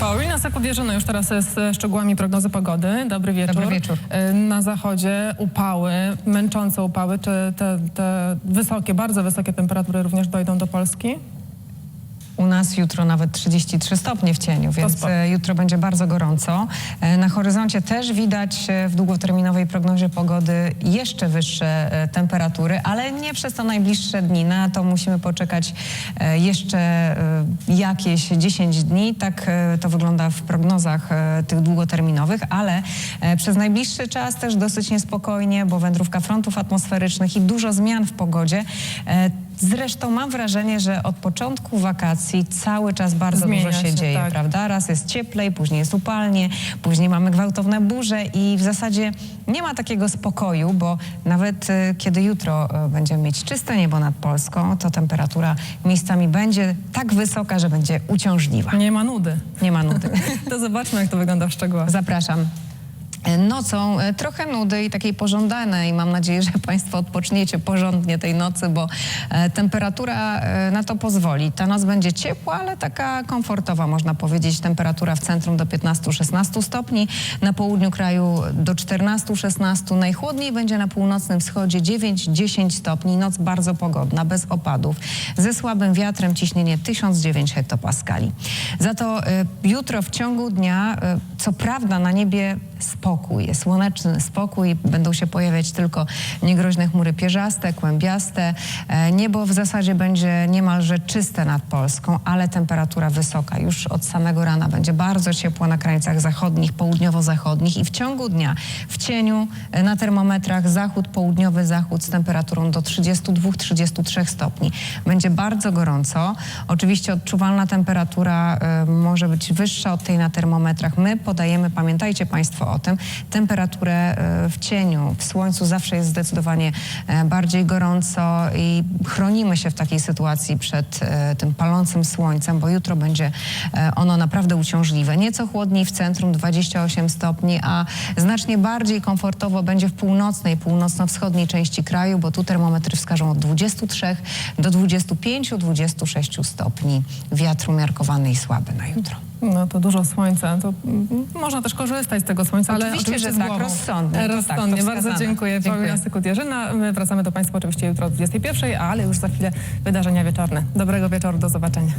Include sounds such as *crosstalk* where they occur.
Paulina Sakowierzyna już teraz z e, szczegółami prognozy pogody. Dobry wieczór. Dobry wieczór. E, Na zachodzie upały, męczące upały. Czy te, te wysokie, bardzo wysokie temperatury również dojdą do Polski? U nas jutro nawet 33 stopnie w cieniu, więc e, jutro będzie bardzo gorąco. E, Na horyzoncie też widać e, w długoterminowej prognozie pogody jeszcze wyższe temperatury, ale nie przez to najbliższe dni. Na to musimy poczekać jeszcze jakieś 10 dni. Tak to wygląda w prognozach tych długoterminowych, ale przez najbliższy czas też dosyć niespokojnie, bo wędrówka frontów atmosferycznych i dużo zmian w pogodzie. Zresztą mam wrażenie, że od początku wakacji cały czas bardzo Zmienia dużo się, się, dzieje, tak. prawda? Raz jest cieplej, później jest upalnie, później mamy gwałtowne burze i w zasadzie nie ma takiego spokoju, bo nawet e, kiedy jutro e, będziemy mieć czyste niebo nad Polską, to temperatura miejscami będzie tak wysoka, że będzie uciążliwa. Nie ma nudy. Nie ma nudy. *laughs* To zobaczmy, jak to wygląda w szczegółach. Zapraszam. Nocą e, trochę nudy i takiej pożądanej. Mam nadzieję, że Państwo odpoczniecie porządnie tej nocy, bo e, temperatura e, na to pozwoli. Ta noc będzie ciepła, ale taka komfortowa, można powiedzieć. Temperatura w centrum do 15-16 stopni, na południu kraju do 14-16. Najchłodniej będzie na północnym wschodzie 9-10 stopni. Noc bardzo pogodna, bez opadów. Ze słabym wiatrem ciśnienie 1009 hektopaskali. Za to jutro w ciągu dnia, co prawda na niebie spokój, słoneczny spokój, będą się pojawiać tylko niegroźne chmury pierzaste, kłębiaste. E, Niebo w zasadzie będzie niemalże czyste nad Polską, ale temperatura wysoka. Już od samego rana będzie bardzo ciepło na krańcach zachodnich, południowo-zachodnich i w ciągu dnia w cieniu e, na termometrach zachód, południowy zachód z temperaturą do 32-33 stopni. Będzie bardzo gorąco. Oczywiście odczuwalna temperatura e, może być wyższa od tej na termometrach. My podajemy, pamiętajcie Państwo o tym, temperaturę e, w cieniu, w słońcu zawsze jest zdecydowanie e, bardziej gorąco i chronimy się w takiej sytuacji przed e, tym palącym słońcem, bo jutro będzie ono naprawdę uciążliwe. Nieco chłodniej w centrum 28 stopni, a znacznie bardziej komfortowo będzie w północnej, północno-wschodniej części kraju, bo tu termometry wskażą od 23 do 25-26 stopni. Wiatr umiarkowany i słaby na jutro. No to dużo słońca. To można też korzystać z tego słońca, ale Oczywiście, oczywiście że tak, rozsądnie, tak, Rozsądnie. Bardzo wskazane. dziękuję. Dziękuję. Paulina Sykutierzyna. My wracamy do Państwa oczywiście jutro o 21, ale już za chwilę wydarzenia wieczorne. Dobrego wieczoru, do zobaczenia.